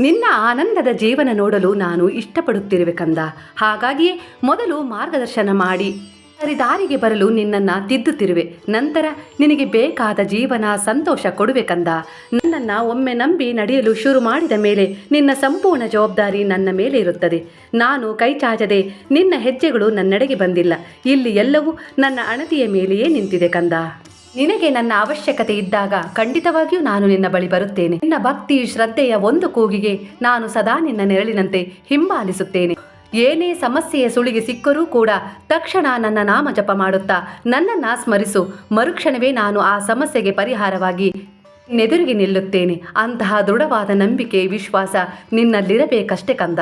ನಿನ್ನ ಆನಂದದ ಜೀವನ ನೋಡಲು ನಾನು ಇಷ್ಟಪಡುತ್ತಿರುವೆ ಕಂದ. ಹಾಗಾಗಿಯೇ ಮೊದಲು ಮಾರ್ಗದರ್ಶನ ಮಾಡಿ. ಸರಿ ದಾರಿಗೆ ಬರಲು ನಿನ್ನನ್ನು ತಿದ್ದುತ್ತಿರುವೆ. ನಂತರ ನಿನಗೆ ಬೇಕಾದ ಜೀವನ ಸಂತೋಷ ಕೊಡುವೆ ಕಂದ. ನನ್ನನ್ನು ಒಮ್ಮೆ ನಂಬಿ ನಡೆಯಲು ಶುರು ಮಾಡಿದ ಮೇಲೆ ನಿನ್ನ ಸಂಪೂರ್ಣ ಜವಾಬ್ದಾರಿ ನನ್ನ ಮೇಲೆ ಇರುತ್ತದೆ. ನಾನು ಕೈಚಾಚದೆ ನಿನ್ನ ಹೆಜ್ಜೆಗಳು ನನ್ನೆಡೆಗೆ ಬಂದಿಲ್ಲ. ಇಲ್ಲಿ ಎಲ್ಲವೂ ನನ್ನ ಅಣತಿಯ ಮೇಲೆಯೇ ನಿಂತಿದೆ ಕಂದ. ನಿನಗೆ ನನ್ನ ಅವಶ್ಯಕತೆ ಇದ್ದಾಗ ಖಂಡಿತವಾಗಿಯೂ ನಾನು ನಿನ್ನ ಬಳಿ ಬರುತ್ತೇನೆ. ನಿನ್ನ ಭಕ್ತಿ ಶ್ರದ್ಧೆಯ ಒಂದು ಕೂಗಿಗೆ ನಾನು ಸದಾ ನಿನ್ನ ನೆರಳಿನಂತೆ ಹಿಂಬಾಲಿಸುತ್ತೇನೆ. ಏನೇ ಸಮಸ್ಯೆಯ ಸುಳಿಗೆ ಸಿಕ್ಕರೂ ಕೂಡ ತಕ್ಷಣ ನನ್ನ ನಾಮ ಜಪ ಮಾಡುತ್ತಾ ನನ್ನನ್ನ ಸ್ಮರಿಸು. ಮರುಕ್ಷಣವೇ ನಾನು ಆ ಸಮಸ್ಯೆಗೆ ಪರಿಹಾರವಾಗಿ ನೆದುರಿಗೆ ನಿಲ್ಲುತ್ತೇನೆ. ಅಂತಹ ದೃಢವಾದ ನಂಬಿಕೆ ವಿಶ್ವಾಸ ನಿನ್ನಲ್ಲಿರಬೇಕಷ್ಟೇ ಕಂದ.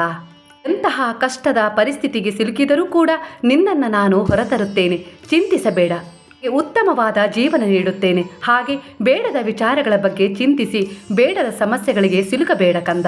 ಎಂತಹ ಕಷ್ಟದ ಪರಿಸ್ಥಿತಿಗೆ ಸಿಲುಕಿದರೂ ಕೂಡ ನಿನ್ನನ್ನು ನಾನು ಹೊರತರುತ್ತೇನೆ. ಚಿಂತಿಸಬೇಡ. ಉತ್ತಮವಾದ ಜೀವನ ನೀಡುತ್ತೇನೆ. ಹಾಗೆ ಬೇಡದ ವಿಚಾರಗಳ ಬಗ್ಗೆ ಚಿಂತಿಸಿ, ಬೇಡದ ಸಮಸ್ಯೆಗಳಿಗೆ ಸಿಲುಕಬೇಡ ಕಂದ.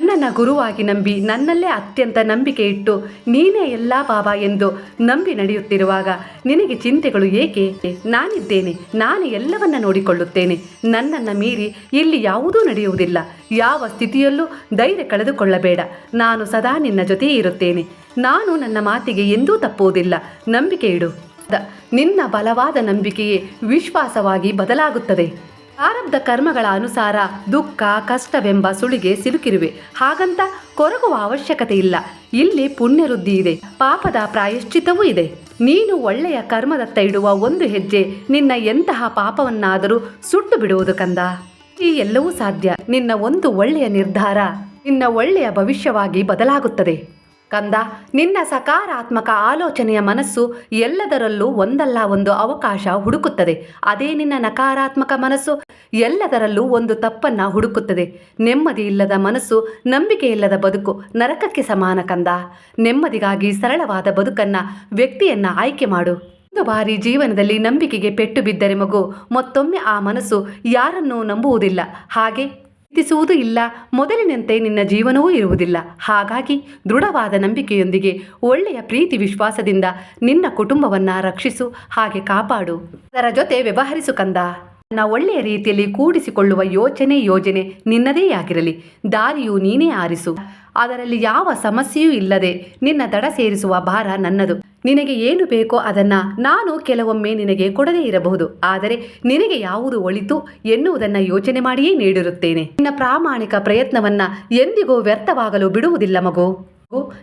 ನನ್ನ ಗುರುವಾಗಿ ನಂಬಿ ನನ್ನಲ್ಲೇ ಅತ್ಯಂತ ನಂಬಿಕೆ ಇಟ್ಟು ನೀನೇ ಎಲ್ಲ ಬಾಬಾ ಎಂದು ನಂಬಿ ನಡೆಯುತ್ತಿರುವಾಗ ನಿನಗೆ ಚಿಂತೆಗಳು ಏಕೆ? ನಾನಿದ್ದೇನೆ, ನಾನು ಎಲ್ಲವನ್ನ ನೋಡಿಕೊಳ್ಳುತ್ತೇನೆ. ನನ್ನನ್ನು ಮೀರಿ ಇಲ್ಲಿ ಯಾವುದೂ ನಡೆಯುವುದಿಲ್ಲ. ಯಾವ ಸ್ಥಿತಿಯಲ್ಲೂ ಧೈರ್ಯ ಕಳೆದುಕೊಳ್ಳಬೇಡ. ನಾನು ಸದಾ ನಿನ್ನ ಜೊತೆಯೇ ಇರುತ್ತೇನೆ. ನಾನು ನನ್ನ ಮಾತಿಗೆ ಎಂದೂ ತಪ್ಪುವುದಿಲ್ಲ. ನಂಬಿಕೆ ಇಡು. ನಿನ್ನ ಬಲವಾದ ನಂಬಿಕೆಯೇ ವಿಶ್ವಾಸವಾಗಿ ಬದಲಾಗುತ್ತದೆ. ಪ್ರಾರಬ್ಧ ಕರ್ಮಗಳ ಅನುಸಾರ ದುಃಖ, ಕಷ್ಟವೆಂಬ ಸುಳಿಗೆ ಸಿಲುಕಿರುವೆ. ಹಾಗಂತ ಕೊರಗುವ ಅವಶ್ಯಕತೆ ಇಲ್ಲ ಇಲ್ಲಿ ಪುಣ್ಯವೃದ್ಧಿ ಇದೆ. ಪಾಪದ ಪ್ರಾಯಶ್ಚಿತವೂ ಇದೆ. ನೀನು ಒಳ್ಳೆಯ ಕರ್ಮದತ್ತ ಇಡುವ ಒಂದು ಹೆಜ್ಜೆ ನಿನ್ನ ಎಂತಹ ಪಾಪವನ್ನಾದರೂ ಸುಟ್ಟು ಬಿಡುವುದು ಕಂದ. ಈ ಎಲ್ಲವೂ ಸಾಧ್ಯ. ನಿನ್ನ ಒಂದು ಒಳ್ಳೆಯ ನಿರ್ಧಾರ ನಿನ್ನ ಒಳ್ಳೆಯ ಭವಿಷ್ಯವಾಗಿ ಬದಲಾಗುತ್ತದೆ. ಕಂದ, ನಿನ್ನ ಸಕಾರಾತ್ಮಕ ಆಲೋಚನೆಯ ಮನಸ್ಸು ಎಲ್ಲದರಲ್ಲೂ ಒಂದಲ್ಲ ಒಂದು ಅವಕಾಶ ಹುಡುಕುತ್ತದೆ. ಅದೇ ನಿನ್ನ ನಕಾರಾತ್ಮಕ ಮನಸ್ಸು ಎಲ್ಲದರಲ್ಲೂ ಒಂದು ತಪ್ಪನ್ನ ಹುಡುಕುತ್ತದೆ. ನೆಮ್ಮದಿ ಇಲ್ಲದ ಮನಸ್ಸು ನಂಬಿಕೆ ಇಲ್ಲದ ಬದುಕು ನರಕಕ್ಕೆ ಸಮಾನ ಕಂದ. ನೆಮ್ಮದಿಗಾಗಿ ಸರಳವಾದ ಬದುಕನ್ನ, ವ್ಯಕ್ತಿಯನ್ನ ಆಯ್ಕೆ ಮಾಡು. ಒಂದು ಬಾರಿ ಜೀವನದಲ್ಲಿ ನಂಬಿಕೆಗೆ ಪೆಟ್ಟು ಬಿದ್ದರೆ ಮಗು, ಮತ್ತೊಮ್ಮೆ ಆ ಮನಸ್ಸು ಯಾರನ್ನೂ ನಂಬುವುದಿಲ್ಲ. ಹಾಗೆ ಚಿಂತಿಸುವುದೂ ಇಲ್ಲ. ಮೊದಲಿನಂತೆ ನಿನ್ನ ಜೀವನವೂ ಇರುವುದಿಲ್ಲ. ಹಾಗಾಗಿ ದೃಢವಾದ ನಂಬಿಕೆಯೊಂದಿಗೆ ಒಳ್ಳೆಯ ಪ್ರೀತಿ ವಿಶ್ವಾಸದಿಂದ ನಿನ್ನ ಕುಟುಂಬವನ್ನ ರಕ್ಷಿಸು, ಹಾಗೆ ಕಾಪಾಡು. ಅದರ ಜೊತೆ ವ್ಯವಹರಿಸು ಕಂದ. ನನ್ನ ಒಳ್ಳೆಯ ರೀತಿಯಲ್ಲಿ ಕೂಡಿಸಿಕೊಳ್ಳುವ ಯೋಚನೆ ಯೋಜನೆ ನಿನ್ನದೇ ಆಗಿರಲಿ ದಾರಿಯು ನೀನೇ ಆರಿಸು. ಅದರಲ್ಲಿ ಯಾವ ಸಮಸ್ಯೆಯೂ ಇಲ್ಲದೆ ನಿನ್ನ ದಡ ಸೇರಿಸುವ ಭಾರ ನನ್ನದು. ನಿನಗೆ ಏನು ಬೇಕೋ ಅದನ್ನ ನಾನು ಕೆಲವೊಮ್ಮೆ ನಿನಗೆ ಕೊಡದೇ ಇರಬಹುದು. ಆದರೆ ನಿನಗೆ ಯಾವುದು ಒಳಿತು ಎನ್ನುವುದನ್ನು ಯೋಚನೆ ಮಾಡಿಯೇ ನೀಡಿರುತ್ತೇನೆ. ನಿನ್ನ ಪ್ರಾಮಾಣಿಕ ಪ್ರಯತ್ನವನ್ನ ಎಂದಿಗೂ ವ್ಯರ್ಥವಾಗಲು ಬಿಡುವುದಿಲ್ಲ ಮಗು.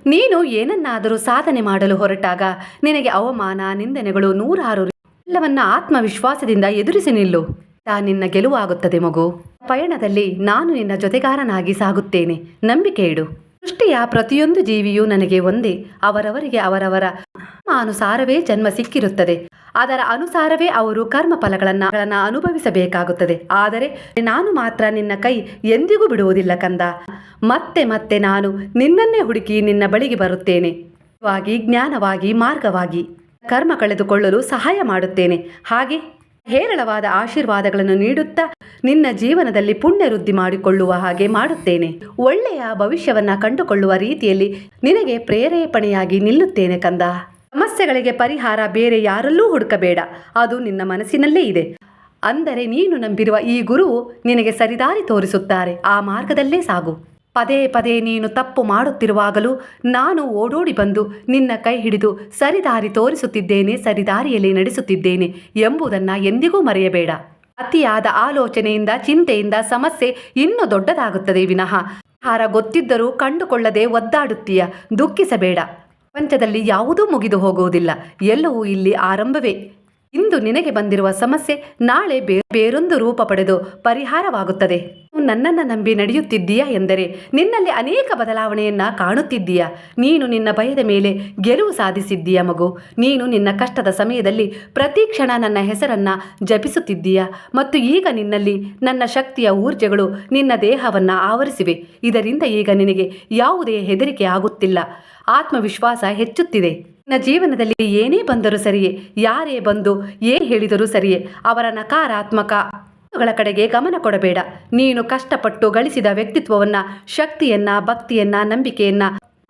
ನೀನು ಏನನ್ನಾದರೂ ಸಾಧನೆ ಮಾಡಲು ಹೊರಟಾಗ ನಿನಗೆ ಅವಮಾನ, ನಿಂದನೆಗಳು ನೂರಾರು ಎಲ್ಲವನ್ನ ಆತ್ಮವಿಶ್ವಾಸದಿಂದ ಎದುರಿಸಿ ನಿಲ್ಲು. ತಾ ನಿನ್ನ ಗೆಲುವಾಗುತ್ತದೆ ಮಗು. ಪಯಣದಲ್ಲಿ ನಾನು ನಿನ್ನ ಜೊತೆಗಾರನಾಗಿ ಸಾಗುತ್ತೇನೆ. ನಂಬಿಕೆ ಇಡು. ಸೃಷ್ಟಿಯ ಪ್ರತಿಯೊಂದು ಜೀವಿಯೂ ನನಗೆ ಒಂದೇ. ಅವರವರಿಗೆ ಅವರವರ ಅನುಸಾರವೇ ಜನ್ಮ ಸಿಕ್ಕಿರುತ್ತದೆ. ಅದರ ಅನುಸಾರವೇ ಅವರು ಕರ್ಮ ಫಲಗಳನ್ನ ಅನುಭವಿಸಬೇಕಾಗುತ್ತದೆ. ಆದರೆ ನಾನು ಮಾತ್ರ ನಿನ್ನ ಕೈ ಎಂದಿಗೂ ಬಿಡುವುದಿಲ್ಲ ಕಂದ. ಮತ್ತೆ ಮತ್ತೆ ನಾನು ನಿನ್ನನ್ನೇ ಹುಡುಕಿ ನಿನ್ನ ಬಳಿಗೆ ಬರುತ್ತೇನೆ. ವಾಗಿ ಜ್ಞಾನವಾಗಿ, ಮಾರ್ಗವಾಗಿ. ಕರ್ಮ ಕಳೆದುಕೊಳ್ಳಲು ಸಹಾಯ ಮಾಡುತ್ತೇನೆ. ಹಾಗೆ ಹೇರಳವಾದ ಆಶೀರ್ವಾದಗಳನ್ನು ನೀಡುತ್ತಾ ನಿನ್ನ ಜೀವನದಲ್ಲಿ ಪುಣ್ಯ ವೃದ್ಧಿ ಮಾಡಿಕೊಳ್ಳುವ ಹಾಗೆ ಮಾಡುತ್ತೇನೆ. ಒಳ್ಳೆಯ ಭವಿಷ್ಯವನ್ನ ಕಂಡುಕೊಳ್ಳುವ ರೀತಿಯಲ್ಲಿ ನಿನಗೆ ಪ್ರೇರೇಪಣೆಯಾಗಿ ನಿಲ್ಲುತ್ತೇನೆ ಕಂದ. ಸಮಸ್ಯೆಗಳಿಗೆ ಪರಿಹಾರ ಬೇರೆ ಯಾರಲ್ಲೂ ಹುಡುಕಬೇಡ. ಅದು ನಿನ್ನ ಮನಸ್ಸಿನಲ್ಲೇ ಇದೆ. ಅಂದರೆ ನೀನು ನಂಬಿರುವ ಈ ಗುರುವು ನಿನಗೆ ಸರಿದಾರಿ ತೋರಿಸುತ್ತಾರೆ. ಆ ಮಾರ್ಗದಲ್ಲೇ ಸಾಗು. ಪದೇ ಪದೇ ನೀನು ತಪ್ಪು ಮಾಡುತ್ತಿರುವಾಗಲೂ ನಾನು ಓಡೋಡಿ ಬಂದು ನಿನ್ನ ಕೈ ಹಿಡಿದು ಸರಿದಾರಿ ತೋರಿಸುತ್ತಿದ್ದೇನೆ, ಸರಿದಾರಿಯಲ್ಲಿ ನಡೆಸುತ್ತಿದ್ದೇನೆ ಎಂಬುದನ್ನು ಎಂದಿಗೂ ಮರೆಯಬೇಡ. ಅತಿಯಾದ ಆಲೋಚನೆಯಿಂದ, ಚಿಂತೆಯಿಂದ ಸಮಸ್ಯೆ ಇನ್ನೂ ದೊಡ್ಡದಾಗುತ್ತದೆ ವಿನಃ. ಹಾರ ಗೊತ್ತಿದ್ದರೂ ಕಂಡುಕೊಳ್ಳದೆ ಒದ್ದಾಡುತ್ತೀಯ, ದುಃಖಿಸಬೇಡ. ಪ್ರಪಂಚದಲ್ಲಿ ಯಾವುದೂ ಮುಗಿದು ಹೋಗುವುದಿಲ್ಲ. ಎಲ್ಲವೂ ಇಲ್ಲಿ ಆರಂಭವೇ. ಇಂದು ನಿನಗೆ ಬಂದಿರುವ ಸಮಸ್ಯೆ ನಾಳೆ ಬೇರೊಂದು ರೂಪ ಪಡೆದು ಪರಿಹಾರವಾಗುತ್ತದೆ. ನೀನು ನನ್ನನ್ನು ನಂಬಿ ನಡೆಯುತ್ತಿದ್ದೀಯಾ ಎಂದರೆ ನಿನ್ನಲ್ಲಿ ಅನೇಕ ಬದಲಾವಣೆಯನ್ನ ಕಾಣುತ್ತಿದ್ದೀಯಾ? ನೀನು ನಿನ್ನ ಭಯದ ಮೇಲೆ ಗೆಲುವು ಸಾಧಿಸಿದ್ದೀಯ ಮಗು? ನೀನು ನಿನ್ನ ಕಷ್ಟದ ಸಮಯದಲ್ಲಿ ಪ್ರತಿ ಕ್ಷಣ ನನ್ನ ಹೆಸರನ್ನ ಜಪಿಸುತ್ತಿದ್ದೀಯಾ? ಮತ್ತು ಈಗ ನಿನ್ನಲ್ಲಿ ನನ್ನ ಶಕ್ತಿಯ ಊರ್ಜೆಗಳು ನಿನ್ನ ದೇಹವನ್ನ ಆವರಿಸಿವೆ. ಇದರಿಂದ ಈಗ ನಿನಗೆ ಯಾವುದೇ ಹೆದರಿಕೆ ಆಗುತ್ತಿಲ್ಲ. ಆತ್ಮವಿಶ್ವಾಸ ಹೆಚ್ಚುತ್ತಿದೆ. ನಿನ್ನ ಜೀವನದಲ್ಲಿ ಏನೇ ಬಂದರೂ ಸರಿಯೇ, ಯಾರೇ ಬಂದು ಏನು ಹೇಳಿದರೂ ಸರಿಯೇ. ಅವರ ನಕಾರಾತ್ಮಕ ಕಡೆಗೆ ಗಮನ ಕೊಡಬೇಡ. ನೀನು ಕಷ್ಟಪಟ್ಟು ಗಳಿಸಿದ ವ್ಯಕ್ತಿತ್ವವನ್ನ, ಶಕ್ತಿಯನ್ನ, ಭಕ್ತಿಯನ್ನ, ನಂಬಿಕೆಯನ್ನ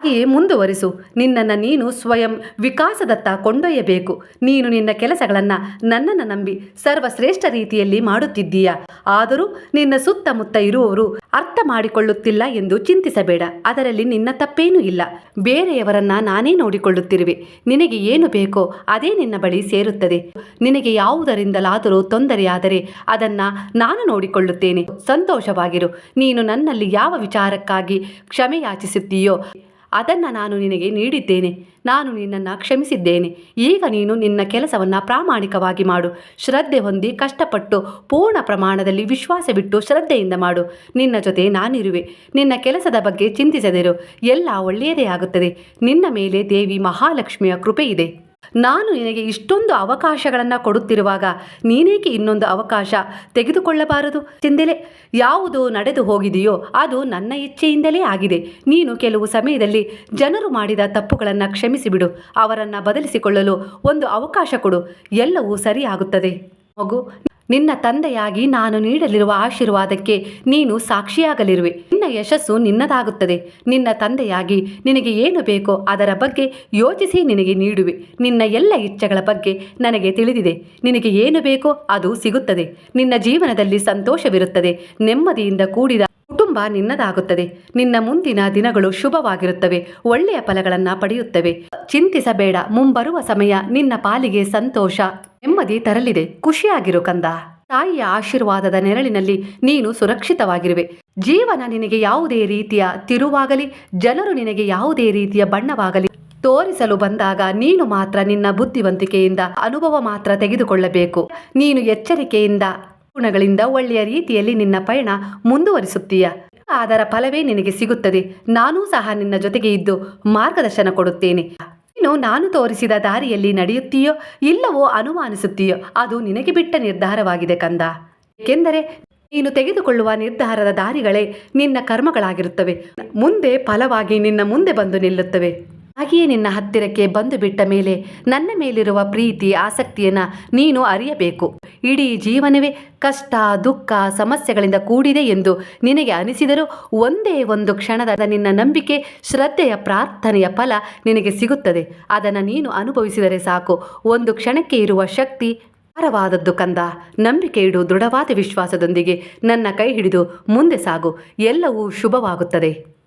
ಹಾಗೆಯೇ ಮುಂದುವರಿಸು. ನಿನ್ನನ್ನು ನೀನು ಸ್ವಯಂ ವಿಕಾಸದತ್ತ ಕೊಂಡೊಯ್ಯಬೇಕು. ನೀನು ನಿನ್ನ ಕೆಲಸಗಳನ್ನು ನನ್ನನ್ನು ನಂಬಿ ಸರ್ವಶ್ರೇಷ್ಠ ರೀತಿಯಲ್ಲಿ ಮಾಡುತ್ತಿದ್ದೀಯ. ಆದರೂ ನಿನ್ನ ಸುತ್ತಮುತ್ತ ಇರುವವರು ಅರ್ಥ ಮಾಡಿಕೊಳ್ಳುತ್ತಿಲ್ಲ ಎಂದು ಚಿಂತಿಸಬೇಡ. ಅದರಲ್ಲಿ ನಿನ್ನ ತಪ್ಪೇನೂ ಇಲ್ಲ. ಬೇರೆಯವರನ್ನ ನಾನೇ ನೋಡಿಕೊಳ್ಳುತ್ತಿರುವೆ. ನಿನಗೆ ಏನು ಬೇಕೋ ಅದೇ ನಿನ್ನ ಬಳಿ ಸೇರುತ್ತದೆ. ನಿನಗೆ ಯಾವುದರಿಂದಲಾದರೂ ತೊಂದರೆಯಾದರೆ ಅದನ್ನ ನಾನು ನೋಡಿಕೊಳ್ಳುತ್ತೇನೆ. ಸಂತೋಷವಾಗಿರು. ನೀನು ನನ್ನಲ್ಲಿ ಯಾವ ವಿಚಾರಕ್ಕಾಗಿ ಕ್ಷಮೆ ಯಾಚಿಸುತ್ತೀಯೋ ಅದನ್ನು ನಾನು ನಿನಗೆ ನೀಡಿದ್ದೇನೆ. ನಾನು ನಿನ್ನನ್ನು ಕ್ಷಮಿಸಿದ್ದೇನೆ. ಈಗ ನೀನು ನಿನ್ನ ಕೆಲಸವನ್ನು ಪ್ರಾಮಾಣಿಕವಾಗಿ ಮಾಡು. ಶ್ರದ್ಧೆ ಹೊಂದಿ ಕಷ್ಟಪಟ್ಟು ಪೂರ್ಣ ಪ್ರಮಾಣದಲ್ಲಿ ವಿಶ್ವಾಸ ಬಿಟ್ಟು ಶ್ರದ್ಧೆಯಿಂದ ಮಾಡು. ನಿನ್ನ ಜೊತೆ ನಾನಿರುವೆ. ನಿನ್ನ ಕೆಲಸದ ಬಗ್ಗೆ ಚಿಂತಿಸದಿರು. ಎಲ್ಲ ಒಳ್ಳೆಯದೇ ಆಗುತ್ತದೆ. ನಿನ್ನ ಮೇಲೆ ದೇವಿ ಮಹಾಲಕ್ಷ್ಮಿಯ ಕೃಪೆ ಇದೆ. ನಾನು ನಿನಗೆ ಇಷ್ಟೊಂದು ಅವಕಾಶಗಳನ್ನು ಕೊಡುತ್ತಿರುವಾಗ ನೀನೇಕೆ ಇನ್ನೊಂದು ಅವಕಾಶ ತೆಗೆದುಕೊಳ್ಳಬಾರದು? ಎಂದೆಲೆ ಯಾವುದು ನಡೆದು ಹೋಗಿದೆಯೋ ಅದು ನನ್ನ ಇಚ್ಛೆಯಿಂದಲೇ ಆಗಿದೆ. ನೀನು ಕೆಲವು ಸಮಯದಲ್ಲಿ ಜನರು ಮಾಡಿದ ತಪ್ಪುಗಳನ್ನು ಕ್ಷಮಿಸಿಬಿಡು. ಅವರನ್ನು ಬದಲಿಸಿಕೊಳ್ಳಲು ಒಂದು ಅವಕಾಶ ಕೊಡು. ಎಲ್ಲವೂ ಸರಿಯಾಗುತ್ತದೆ. ಮಗು ನಿನ್ನ ತಂದೆಯಾಗಿ ನಾನು ನೀಡಲಿರುವ ಆಶೀರ್ವಾದಕ್ಕೆ ನೀನು ಸಾಕ್ಷಿಯಾಗಲಿರುವೆ. ನಿನ್ನ ಯಶಸ್ಸು ನಿನ್ನದಾಗುತ್ತದೆ. ನಿನ್ನ ತಂದೆಯಾಗಿ ನಿನಗೆ ಏನು ಬೇಕೋ ಅದರ ಬಗ್ಗೆ ಯೋಚಿಸಿ ನಿನಗೆ ನೀಡುವೆ. ನಿನ್ನ ಎಲ್ಲ ಇಚ್ಛೆಗಳ ಬಗ್ಗೆ ನನಗೆ ತಿಳಿದಿದೆ. ನಿನಗೆ ಏನು ಬೇಕೋ ಅದು ಸಿಗುತ್ತದೆ. ನಿನ್ನ ಜೀವನದಲ್ಲಿ ಸಂತೋಷವಿರುತ್ತದೆ. ನೆಮ್ಮದಿಯಿಂದ ಕೂಡಿದ ಕುಟುಂಬ ನಿನ್ನದಾಗುತ್ತದೆ. ನಿನ್ನ ಮುಂದಿನ ದಿನಗಳು ಶುಭವಾಗಿರುತ್ತವೆ. ಒಳ್ಳೆಯ ಫಲಗಳನ್ನು ಪಡೆಯುತ್ತವೆ. ಚಿಂತಿಸಬೇಡ. ಮುಂಬರುವ ಸಮಯ ನಿನ್ನ ಪಾಲಿಗೆ ಸಂತೋಷ. ನೆಮ್ಮದಿ ತರಲಿದೆ. ಖುಷಿಯಾಗಿರು ಕಂದ. ತಾಯಿಯ ಆಶೀರ್ವಾದದ ನೆರಳಿನಲ್ಲಿ ನೀನು ಸುರಕ್ಷಿತವಾಗಿರುವೆ. ಜೀವನ ನಿನಗೆ ಯಾವುದೇ ರೀತಿಯ ತಿರುವಾಗಲಿ, ಜನರು ನಿನಗೆ ಯಾವುದೇ ರೀತಿಯ ಬಣ್ಣವಾಗಲಿ, ತೋರಿಸಲು ಬಂದಾಗ ನೀನು ಮಾತ್ರ ನಿನ್ನ ಬುದ್ಧಿವಂತಿಕೆಯಿಂದ, ಅನುಭವ ಮಾತ್ರ ತೆಗೆದುಕೊಳ್ಳಬೇಕು. ನೀನು ಎಚ್ಚರಿಕೆಯಿಂದ, ಗುಣಗಳಿಂದ ಒಳ್ಳೆಯ ರೀತಿಯಲ್ಲಿ ನಿನ್ನ ಪಯಣ ಮುಂದುವರಿಸುತ್ತೀಯ. ಅದರ ಫಲವೇ ನಿನಗೆ ಸಿಗುತ್ತದೆ. ನಾನೂ ಸಹ ನಿನ್ನ ಜೊತೆಗೆ ಇದ್ದು ಮಾರ್ಗದರ್ಶನ ಕೊಡುತ್ತೇನೆ. ನೀನು ನಾನು ತೋರಿಸಿದ ದಾರಿಯಲ್ಲಿ ನಡೆಯುತ್ತೀಯೋ ಇಲ್ಲವೋ ಅನುಮಾನಿಸುತ್ತೀಯೋ ಅದು ನಿನಗೆ ಬಿಟ್ಟ ನಿರ್ಧಾರವಾಗಿದೆ ಕಂದ. ಏಕೆಂದರೆ ನೀನು ತೆಗೆದುಕೊಳ್ಳುವ ನಿರ್ಧಾರದ ದಾರಿಗಳೇ ನಿನ್ನ ಕರ್ಮಗಳಾಗಿರುತ್ತವೆ. ಮುಂದೆ ಫಲವಾಗಿ ನಿನ್ನ ಮುಂದೆ ಬಂದು ನಿಲ್ಲುತ್ತವೆ. ಹಾಗೆಯೇ ನಿನ್ನ ಹತ್ತಿರಕ್ಕೆ ಬಂದು ಬಿಟ್ಟ ಮೇಲೆ ನನ್ನ ಮೇಲಿರುವ ಪ್ರೀತಿ, ಆಸಕ್ತಿಯನ್ನ ನೀನು ಅರಿಯಬೇಕು. ಇಡೀ ಜೀವನವೇ ಕಷ್ಟ, ದುಃಖ, ಸಮಸ್ಯೆಗಳಿಂದ ಕೂಡಿದೆ ಎಂದು ನಿನಗೆ ಅನಿಸಿದರೂ ಒಂದೇ ಒಂದು ಕ್ಷಣದ ನಿನ್ನ ನಂಬಿಕೆ, ಶ್ರದ್ಧೆಯ ಪ್ರಾರ್ಥನೆಯ ಫಲ ನಿನಗೆ ಸಿಗುತ್ತದೆ. ಅದನ್ನು ನೀನು ಅನುಭವಿಸಿದರೆ ಸಾಕು. ಒಂದು ಕ್ಷಣಕ್ಕೆ ಇರುವ ಶಕ್ತಿ ಭಾರವಾದದ್ದು ಕಂದ. ನಂಬಿಕೆ ಇಡು, ದೃಢವಾದ ವಿಶ್ವಾಸದೊಂದಿಗೆ ನನ್ನ ಕೈ ಹಿಡಿದು ಮುಂದೆ ಸಾಗು. ಎಲ್ಲವೂ ಶುಭವಾಗುತ್ತದೆ.